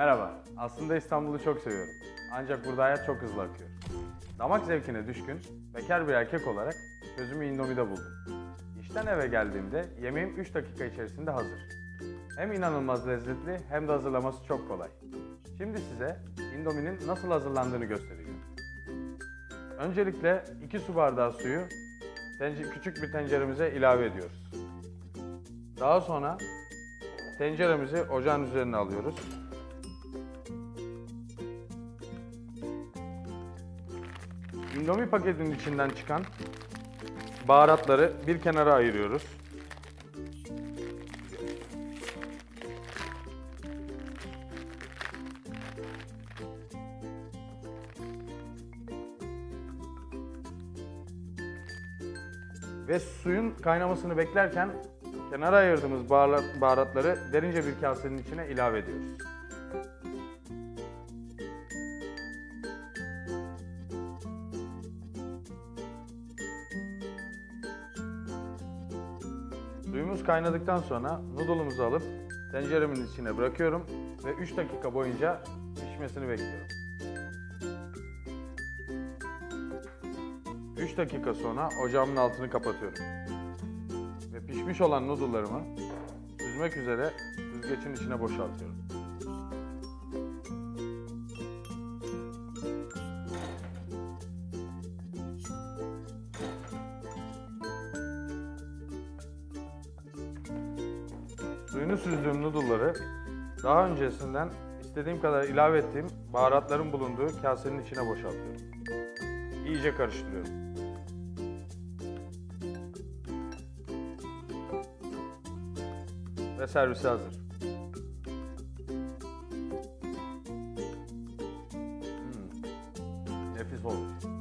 Merhaba. Aslında İstanbul'u çok seviyorum. Ancak burada hayat çok hızlı akıyor. Damak zevkine düşkün, bekar bir erkek olarak çözümü Indomie'de buldum. İşten eve geldiğimde yemeğim 3 dakika içerisinde hazır. Hem inanılmaz lezzetli hem de hazırlaması çok kolay. Şimdi size Indomie'nin nasıl hazırlandığını göstereceğim. Öncelikle 2 su bardağı suyu küçük bir tenceremize ilave ediyoruz. Daha sonra tenceremizi ocağın üzerine alıyoruz. Indomie paketinin içinden çıkan baharatları bir kenara ayırıyoruz. Ve suyun kaynamasını beklerken kenara ayırdığımız baharat- baharatları derince bir kasenin içine ilave ediyoruz. Suyumuz kaynadıktan sonra noodle'umuzu alıp tenceremin içine bırakıyorum ve 3 dakika boyunca pişmesini bekliyorum. 3 dakika sonra ocağımın altını kapatıyorum. Ve pişmiş olan noodle'larımı süzmek üzere süzgecin içine boşaltıyorum. Suyunu süzdüğüm noodle'ları daha öncesinden istediğim kadar ilave ettiğim baharatların bulunduğu kasenin içine boşaltıyorum. İyice karıştırıyorum. Ve servise hazır. Hmm, Nefis olmuş.